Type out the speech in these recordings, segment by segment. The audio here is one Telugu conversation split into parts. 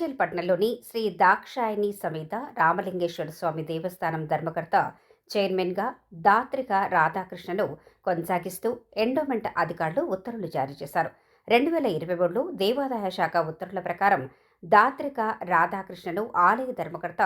మేడ్చల్పట్నంలోని శ్రీ దాక్షాయణి సమేత రామలింగేశ్వర స్వామి దేవస్థానం ధర్మకర్త చైర్మన్గా దాత్రిక రాధాకృష్ణను కొనసాగిస్తూ ఎండోమెంట్ అధికారులు ఉత్తర్వులు జారీ చేశారు. రెండు వేల ఇరవై మూడులో దేవాదాయ శాఖ ఉత్తర్వుల ప్రకారం దాత్రిక రాధాకృష్ణను ఆలయ ధర్మకర్త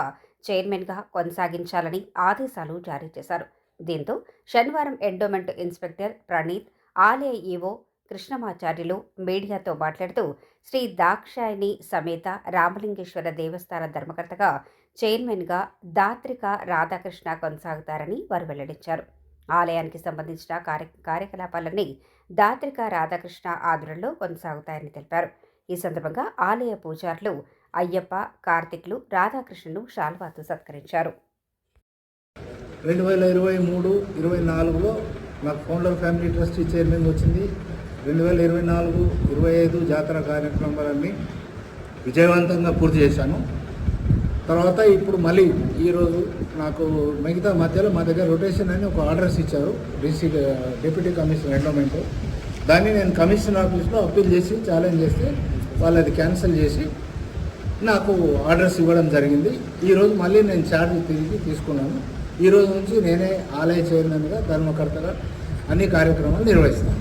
చైర్మన్గా కొనసాగించాలని ఆదేశాలు జారీ చేశారు. దీంతో శనివారం ఎండోమెంట్ ఇన్స్పెక్టర్ ప్రణీత్ ఆలయ ఈవో కృష్ణమాచార్యులు మీడియాతో మాట్లాడుతూ శ్రీ దాక్షాయణి సమేత రామలింగేశ్వర దేవస్థాన ధర్మకర్తగా చైర్మన్గా దాత్రిక రాధాకృష్ణ కొనసాగుతారని వారు వెల్లడించారు. ఆలయానికి సంబంధించిన కార్య కార్యకలాపాలన్నీ దాత్రిక రాధాకృష్ణ ఆధ్వర్యంలో కొనసాగుతాయని తెలిపారు. ఈ సందర్భంగా ఆలయ పూజారులు అయ్యప్ప కార్తిక్లు రాధాకృష్ణను షాల్వాతో సత్కరించారు. రెండు వేల ఇరవై మూడు ఇరవై నాలుగులో నాకు ఫౌండర్ ఫ్యామిలీ ట్రస్టీ చైర్మన్ వచ్చింది. రెండు వేల ఇరవై నాలుగు ఇరవై ఐదు జాతర కార్యక్రమాలన్నీ విజయవంతంగా పూర్తి చేశాను. తర్వాత ఇప్పుడు మళ్ళీ ఈరోజు నాకు మిగతా మధ్యలో మా దగ్గర రొటేషన్ అని ఒక ఆర్డర్స్ ఇచ్చారు డీసీ డిప్యూటీ కమిషనర్ ఎండోమెంట్ దాన్ని నేను కమిషనర్ ఆఫీస్లో అప్పీల్ చేసి ఛాలెంజ్ చేస్తే వాళ్ళు అది క్యాన్సిల్ చేసి నాకు ఆర్డర్స్ ఇవ్వడం జరిగింది. ఈరోజు మళ్ళీ నేను ఛార్జ్ తిరిగి తీసుకున్నాను. ఈరోజు నుంచి నేనే ఆలయ చైర్మన్గా ధర్మకర్తగా అన్ని కార్యక్రమాలు నిర్వహిస్తాను.